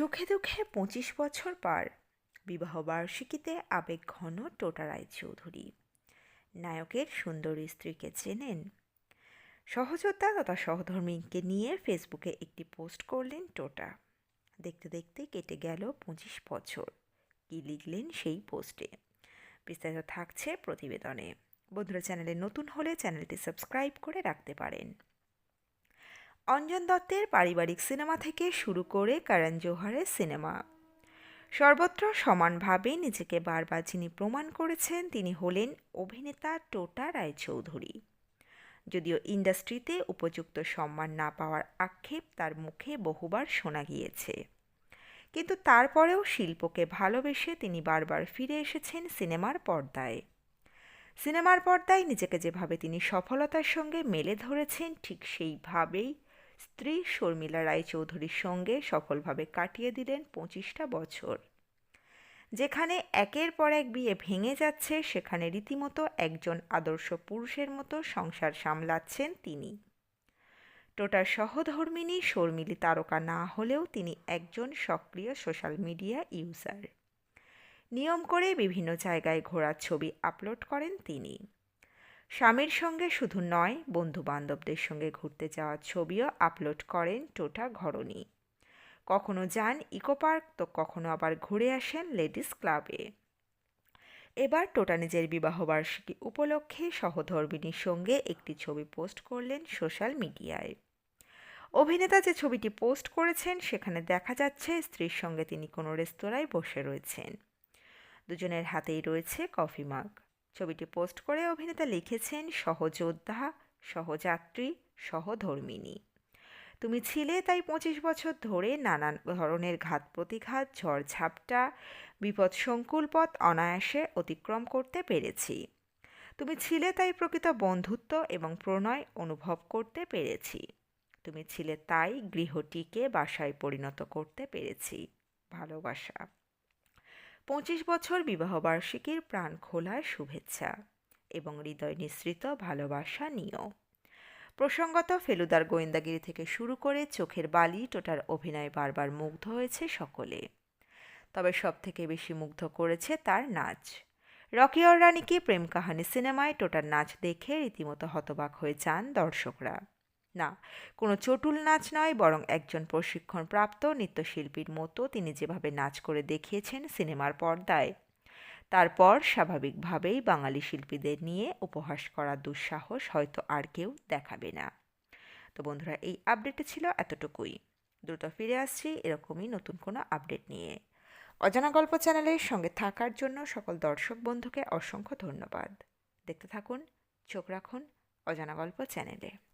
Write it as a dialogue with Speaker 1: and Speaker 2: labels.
Speaker 1: সুখে দুঃখে পঁচিশ বছর পার। বিবাহ বার্ষিকীতে আবেগ ঘন টোটা রায়চৌধুরী। নায়কের সুন্দরী স্ত্রীকে চেনেন। সহযোদ্ধা তথা সহধর্মীকে নিয়ে ফেসবুকে একটি পোস্ট করলেন টোটা। দেখতে দেখতে কেটে গেল পঁচিশ বছর। কী লিখলেন সেই পোস্টে? বিস্তারিত থাকছে প্রতিবেদনে। বন্ধুরা, চ্যানেলে নতুন হলে চ্যানেলটি সাবস্ক্রাইব করে রাখতে পারেন। অঞ্জন দত্তের পারিবারিক সিনেমা থেকে শুরু করে করণ জোহরের সিনেমা। সর্বত্র সমানভাবে নিজেকে বারবার যিনি প্রমাণ করেছেন, তিনি হলেন অভিনেতা টোটা রায়চৌধুরী। যদিও ইন্ডাস্ট্রিতে উপযুক্ত সম্মান না পাওয়ার আক্ষেপ তার মুখে বহুবার শোনা গিয়েছে। কিন্তু তারপরেও শিল্পকে ভালোবেসে তিনি বারবার ফিরে এসেছেন সিনেমার পর্দায়। সিনেমার পর্দায় নিজেকে যেভাবে তিনি সফলতার সঙ্গে মেলে ধরেছেন, ঠিক সেইভাবেই স্ত্রী শর্মিলা রায়চৌধুরীর সঙ্গে সফলভাবে কাটিয়ে দিলেন পঁচিশটা বছর। যেখানে একের পর এক বিয়ে ভেঙে যাচ্ছে, সেখানে রীতিমতো একজন আদর্শ পুরুষের মতো সংসার সামলাচ্ছেন তিনি। টোটার সহধর্মিনী শর্মিলি তারকা না হলেও তিনি একজন সক্রিয় সোশ্যাল মিডিয়া ইউজার। নিয়ম করে বিভিন্ন জায়গায় ঘোরার ছবি আপলোড করেন তিনি। স্বামীর সঙ্গে শুধু নয় বন্ধু বান্ধবদের সঙ্গে ঘুরতে যাওয়ার ছবিও আপলোড করেন টোটা ঘরণী। কখনো যান ইকো পার্ক, তো কখনো আবার ঘুরে আসেন লেডিস ক্লাবে। এবার টোটা নিজের বিবাহবার্ষিকী উপলক্ষে সহধর্মিনীর সঙ্গে একটি ছবি পোস্ট করলেন সোশ্যাল মিডিয়ায়। অভিনেতা যে ছবিটি পোস্ট করেছেন, সেখানে দেখা যাচ্ছে স্ত্রীর সঙ্গে তিনি কোনো রেস্তোরাঁয় বসে রয়েছেন। দুজনের হাতেই রয়েছে কফি মাগ। ছবিটি পোস্ট করে অভিনেতা লিখেছেন, সহযোদ্ধা, সহযাত্রী সহধর্মিনী তুমি ছিলে তাই পঁচিশ বছর ধরে নানান ধরনের ঘাত প্রতিঘাত ঝড়ঝাপটা বিপদ সংকুল পথ অনায়াসে অতিক্রম করতে পেরেছি। তুমি ছিলে তাই প্রকৃত বন্ধুত্ব এবং প্রণয় অনুভব করতে পেরেছি। তুমি ছিলে তাই গৃহটিকে বাসায় পরিণত করতে পেরেছি। ভালোবাসা। পঁচিশ বছর বিবাহবার্ষিকীর প্রাণ খোলার শুভেচ্ছা এবং হৃদয় নিঃসৃত ভালোবাসা নিয়েও প্রসঙ্গত ফেলুদার গোয়েন্দাগিরি থেকে শুরু করে চোখের বালি টোটার অভিনয় বারবার মুগ্ধ হয়েছে সকলে। তবে সব থেকে বেশি মুগ্ধ করেছে তার নাচ। রকি অর রানীকে প্রেম কাহানি সিনেমায় টোটার নাচ দেখে রীতিমতো হতবাক হয়ে যান দর্শকরা। না। কোনো চটুল নাচ নয়, বরং একজন প্রশিক্ষণপ্রাপ্ত নৃত্যশিল্পীর মতো তিনি যেভাবে নাচ করে দেখিয়েছেন সিনেমার পর্দায়। তারপর স্বাভাবিকভাবেই বাঙালি শিল্পীদের নিয়ে উপহাস করার দুঃসাহস হয়তো আর কেউ দেখাবে না। তো বন্ধুরা, এই আপডেটটি ছিল এতটুকুই। দ্রুত ফিরে আসছি এরকমই নতুন কোনো আপডেট নিয়ে। অজানা গল্প চ্যানেলের সঙ্গে থাকার জন্য সকল দর্শক বন্ধুকে অসংখ্য ধন্যবাদ। দেখতে থাকুন, চোখ রাখুন অজানা গল্প চ্যানেলে।